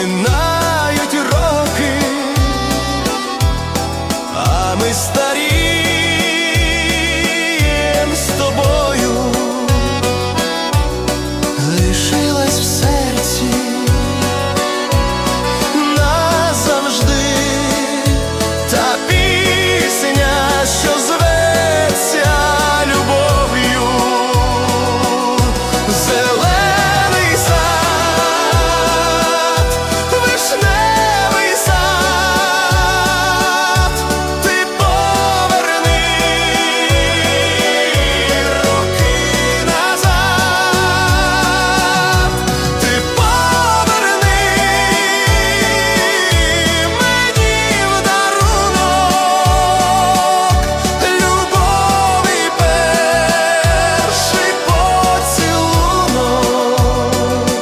Минають роки, а ми стали.